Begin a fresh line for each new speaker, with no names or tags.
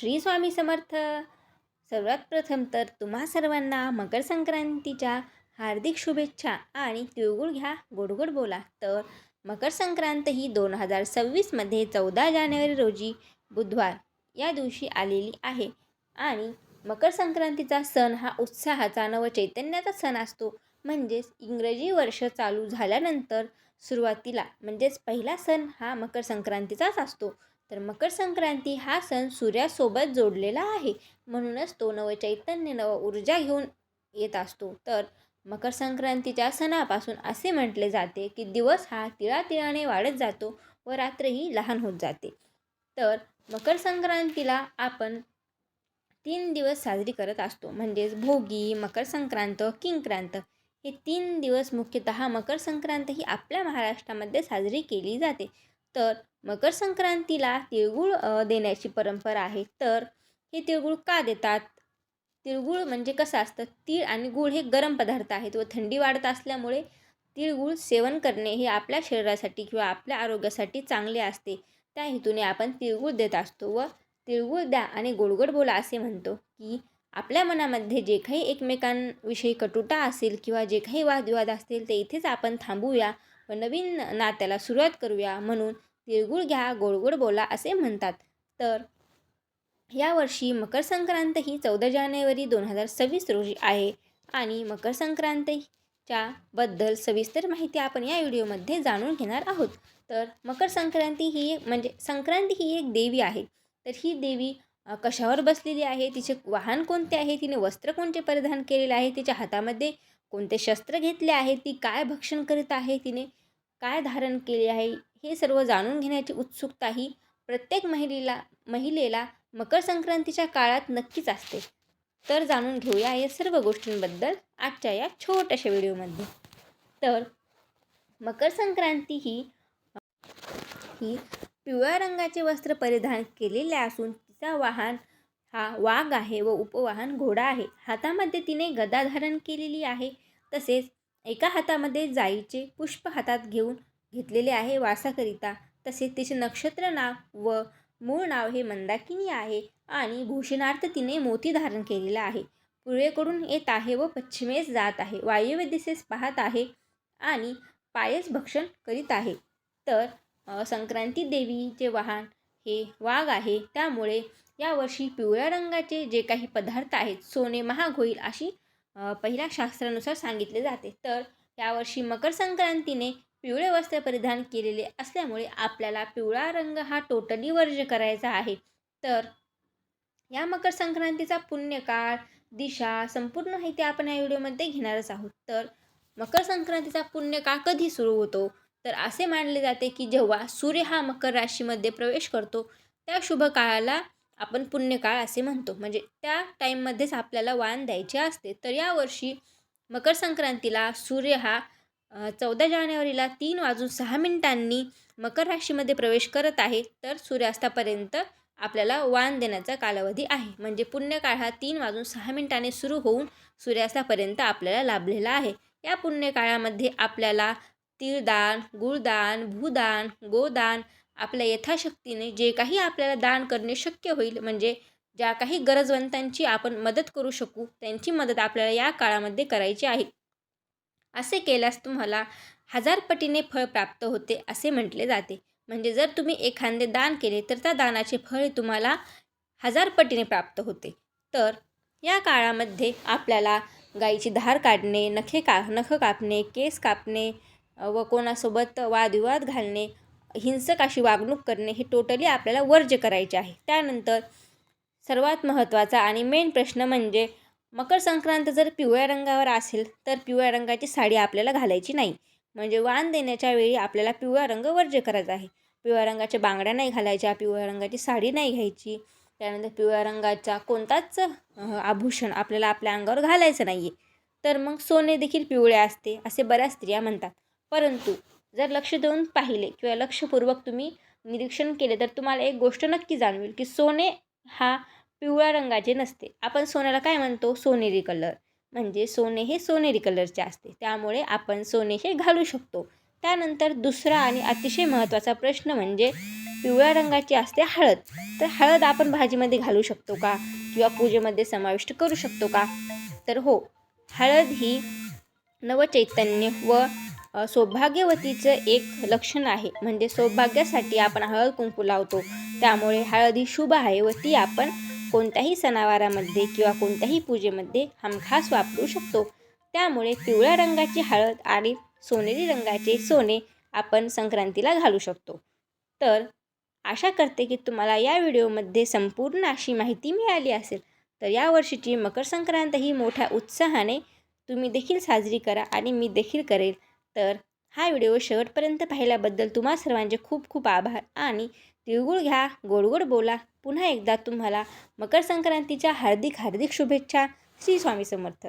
श्री स्वामी समर्थ. सर्वात प्रथम तर तुम्हा सर्वांना मकर संक्रांतीच्या हार्दिक शुभेच्छा आणि तिळगुळ घ्या गोडगोड बोला. तर मकर संक्रांत ही दोन हजार सव्वीसमध्ये चौदा जानेवारी रोजी बुधवार या दिवशी आलेली आहे. आणि मकर संक्रांतीचा सण हा उत्साहाचा नव चैतन्याचा सण असतो. म्हणजेच इंग्रजी वर्ष चालू झाल्यानंतर सुरुवातीला म्हणजेच पहिला सण हा मकर संक्रांतीचाच असतो. तर मकर संक्रांती हा सण सूर्यासोबत जोडलेला आहे. म्हणूनच तो नवचैतन्य नव ऊर्जा घेऊन येत असतो. तर मकर संक्रांतीच्या सणापासून असे म्हटले जाते की दिवस हा तिळातिळाने वाढत जातो व रात्रही लहान होत जाते. तर मकर संक्रांतीला आपण तीन दिवस साजरी करत असतो. म्हणजेच भोगी मकर संक्रांत किंक्रांत हे तीन दिवस मुख्यतः मकर संक्रांत ही आपल्या महाराष्ट्रामध्ये साजरी केली जाते. तर मकर संक्रांतीला तिळगुळ देण्याची परंपरा आहे. तर हे तिळगुळ का देतात? तिळगुळ म्हणजे कसं असतं? तीळ आणि गूळ हे गरम पदार्थ आहेत व थंडी वाढत असल्यामुळे तिळगुळ सेवन करणे हे आपल्या शरीरासाठी किंवा आपल्या आरोग्यासाठी चांगले असते. त्या हेतूने आपण तिळगुळ देत असतो व तिळगुळ द्या आणि गोडगोड बोला असे म्हणतो की आपल्या मनामध्ये जे काही एकमेकांविषयी कटुटा असेल किंवा जे काही वादविवाद असतील ते इथेच आपण थांबूया व नवीन नात्याला सुरुवात करूया म्हणून तिळगुळ घ्या गोडगोड बोला असे म्हणतात. तर यावर्षी मकर संक्रांत ही चौदा जानेवारी दोन हजार सव्वीस रोजी आहे. आणि मकर संक्रांतीच्या बद्दल सविस्तर माहिती आपण या व्हिडिओमध्ये जाणून घेणार आहोत. तर मकर संक्रांती ही एक म्हणजे संक्रांती ही एक देवी आहे. तर ही देवी कशावर बसलेली आहे? तिचे वाहन कोणते आहे? तिने वस्त्र कोणते परिधान केलेले आहे? तिच्या हातामध्ये कोणते शस्त्र घेतले आहे? ती काय भक्षण करीत आहे? तिने काय धारण केले आहे? हे सर्व जाणून घेण्याची उत्सुकता ही प्रत्येक महिलेला महिलेला मकर संक्रांतीच्या काळात नक्कीच असते. तर जाणून घेऊया या सर्व गोष्टींबद्दल आजच्या या छोट्याशा व्हिडिओमध्ये. तर मकर संक्रांती ही ही पिवळ्या रंगाचे वस्त्र परिधान केलेले असून तिचा वाहन हा वाघ आहे व उपवाहन घोडा आहे. हातामध्ये तिने गदा धारण केलेली आहे. तसेच एका हातामध्ये जाईचे पुष्प हातात घेऊन घेतलेले आहे वासाकरिता तसेच तिचे नक्षत्र नाव व मूळ नाव हे मंदाकिनी आहे आणि भूषणार्थ तिने मोती धारण केलेला आहे. पूर्वेकडून येत आहे व पश्चिमेस जात आहे. वायव्य दिशेस पाहत आहे आणि पायस भक्षण करीत आहे. तर संक्रांती देवीचे वाहन हे वाघ आहे. त्यामुळे यावर्षी पिवळ्या रंगाचे जे काही पदार्थ आहेत सोने महाग होईल अशी पहिल्या शास्त्रानुसार सांगितले जाते. तर यावर्षी मकर संक्रांतीने पिवळे वस्त्र परिधान केलेले असल्यामुळे आपल्याला पिवळा रंग हा टोटली वर्ज्य करायचा आहे. तर या मकर संक्रांतीचा पुण्यकाळ दिशा संपूर्ण माहिती आपण या व्हिडिओमध्ये घेणारच आहोत. तर मकर संक्रांतीचा पुण्यकाळ कधी सुरू होतो? तर असे मानले जाते की जेव्हा सूर्य हा मकर राशीमध्ये प्रवेश करतो त्या शुभ काळाला आपण पुण्यकाळ असे म्हणतो. म्हणजे त्या टाईममध्येच आपल्याला वाण द्यायचे असते. तर यावर्षी मकर संक्रांतीला सूर्य हा चौदा जानेवारीला तीन वाजून सहा मिनिटांनी मकर राशीमध्ये प्रवेश करत आहे. तर सूर्यास्तापर्यंत आपल्याला वाण देण्याचा कालावधी आहे. म्हणजे पुण्यकाळ हा तीन वाजून सहा मिनिटाने सुरू होऊन सूर्यास्तापर्यंत आपल्याला लाभलेला आहे. या पुण्यकाळामध्ये आपल्याला तीळदान गुळदान भूदान गोदान आपल्या यथाशक्तीने जे काही आपल्याला दान करणे शक्य होईल म्हणजे ज्या काही गरजवंतांची आपण मदत करू शकू त्यांची मदत आपल्याला या काळामध्ये करायची आहे. असे केल्यास तुम्हाला हजार पटीने फळ प्राप्त होते असे म्हटले जाते. म्हणजे जर तुम्ही एखादे दान केले तर त्या दानाचे फळ तुम्हाला हजार पटीने प्राप्त होते. तर या काळामध्ये आपल्याला गाईची धार काढणे नखे का नख कापणे केस कापणे व कोणासोबत वादविवाद घालणे हिंसक अशी वागणूक करणे हे टोटली आपल्याला वर्ज्य करायचे आहे. त्यानंतर सर्वात महत्त्वाचा आणि मेन प्रश्न म्हणजे मकर संक्रांत जर पिवळ्या रंगावर असेल तर पिवळ्या रंगाची साडी आपल्याला घालायची नाही. म्हणजे वाण देण्याच्या वेळी आपल्याला पिवळा रंग वर्ज्य करायचा आहे. पिवळ्या रंगाच्या बांगड्या नाही घालायच्या पिवळ्या रंगाची साडी नाही घ्यायची. त्यानंतर पिवळ्या रंगाचा कोणताच आभूषण आपल्याला आपल्या अंगावर घालायचं नाही आहे तर मग सोने देखील पिवळे असते असे बऱ्याच स्त्रिया म्हणतात. परंतु जर लक्ष देऊन पाहिले किंवा लक्षपूर्वक तुम्ही निरीक्षण केले तर तुम्हाला एक गोष्ट नक्की जाणवेल की सोने हा पिवळ्या रंगाचे नसते. आपण सोन्याला काय म्हणतो? सोनेरी कलर. म्हणजे सोने हे सोनेरी कलरचे असते. त्यामुळे आपण सोने हे घालू शकतो. त्यानंतर दुसरा आणि अतिशय महत्त्वाचा प्रश्न म्हणजे पिवळ्या रंगाची असते हळद. तर हळद आपण भाजीमध्ये घालू शकतो का? किंवा पूजेमध्ये समाविष्ट करू शकतो का? तर हो हळद ही नवचैतन्य व सौभाग्यवतीचं एक लक्षण आहे. म्हणजे सौभाग्यासाठी आपण हळद कुंकू लावतो. त्यामुळे हळद ही शुभ आहे व ती आपण कोणत्याही सणावारामध्ये किंवा कोणत्याही पूजेमध्ये हमखास वापरू शकतो. त्यामुळे पिवळ्या रंगाची हळद आणि सोनेरी रंगाचे सोने आपण संक्रांतीला घालू शकतो. तर आशा करते की तुम्हाला या व्हिडिओमध्ये संपूर्ण अशी माहिती मिळाली असेल. तर या वर्षीची मकर संक्रांत ही मोठ्या उत्साहाने तुम्ही देखील साजरी करा आणि मी देखील करेल. तर हा व्हिडिओ शेवटपर्यंत पाहिल्याबद्दल तुम्हा सर्वांचे खूप खूप आभार आणि तिळगुळ घ्या गोड गोड बोला. पुन्हा एकदा तुम्हाला मकर संक्रांतीच्या हार्दिक हार्दिक शुभेच्छा. श्री स्वामी समर्थ.